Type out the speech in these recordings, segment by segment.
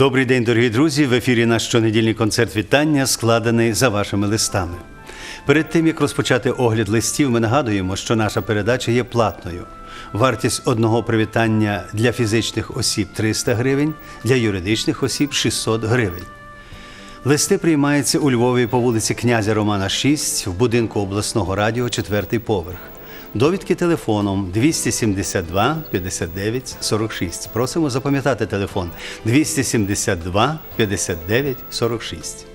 Добрий день, дорогі друзі! В ефірі наш щонедільний концерт вітання, складений за вашими листами. Перед тим як розпочати огляд листів, ми нагадуємо, що наша передача є платною. Вартість одного привітання для фізичних осіб 300 гривень, для юридичних осіб 600 гривень. Листи приймаються у Львові по вулиці князя Романа 6 в будинку обласного радіо, четвертий поверх. Довідки телефоном 272 59 46. Просимо запам'ятати телефон 272 59 46.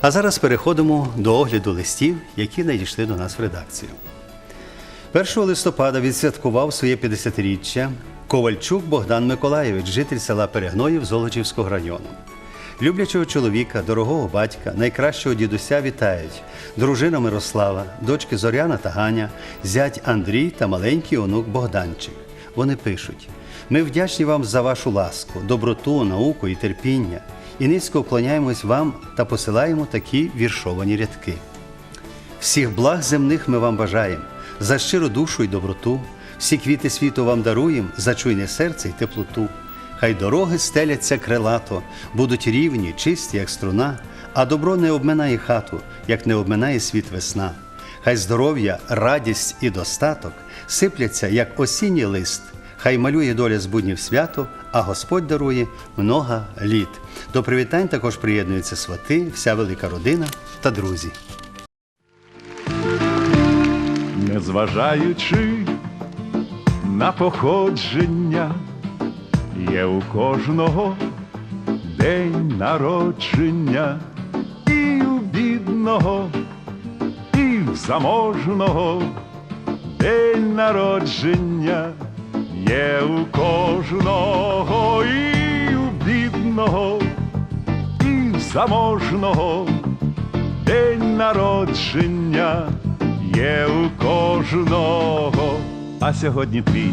А зараз переходимо до огляду листів, які надійшли до нас в редакцію. 1 листопада відсвяткував своє 50-річчя Ковальчук Богдан Миколаєвич, житель села Перегноїв Золочівського району. Люблячого чоловіка, дорогого батька, найкращого дідуся вітають дружина Мирослава, дочки Зоряна та Ганя, зять Андрій та маленький онук Богданчик. Вони пишуть: ми вдячні вам за вашу ласку, доброту, науку і терпіння, і низько вклоняємось вам та посилаємо такі віршовані рядки. Всіх благ земних ми вам бажаємо, за щиру душу й доброту, всі квіти світу вам даруєм, за чуйне серце й теплоту. Хай дороги стеляться крилато, будуть рівні, чисті, як струна, а добро не обминає хату, як не обминає світ весна. Хай здоров'я, радість і достаток сипляться, як осінній лист. Хай малює доля збуднів свято, а Господь дарує много літ. До привітань також приєднуються свати, вся велика родина та друзі. Незважаючи на походження, є у кожного день народження, і у бідного, і в заможного. День народження, є у кожного, і у бідного, і в заможного. День народження є у кожного, а сьогодні твій,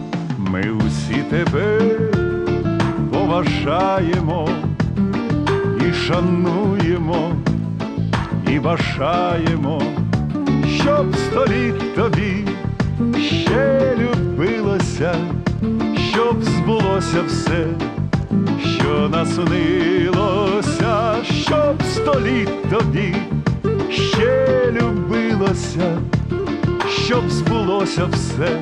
Ми усі тебе поважаємо і шануємо і бажаємо, щоб століт тобі ще любилося, щоб збулося все, що наснилося, щоб століт тобі ще любилося, щоб збулося все,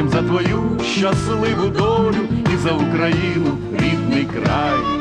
вип'ємо за твою щасливу долю і за Україну рідний край.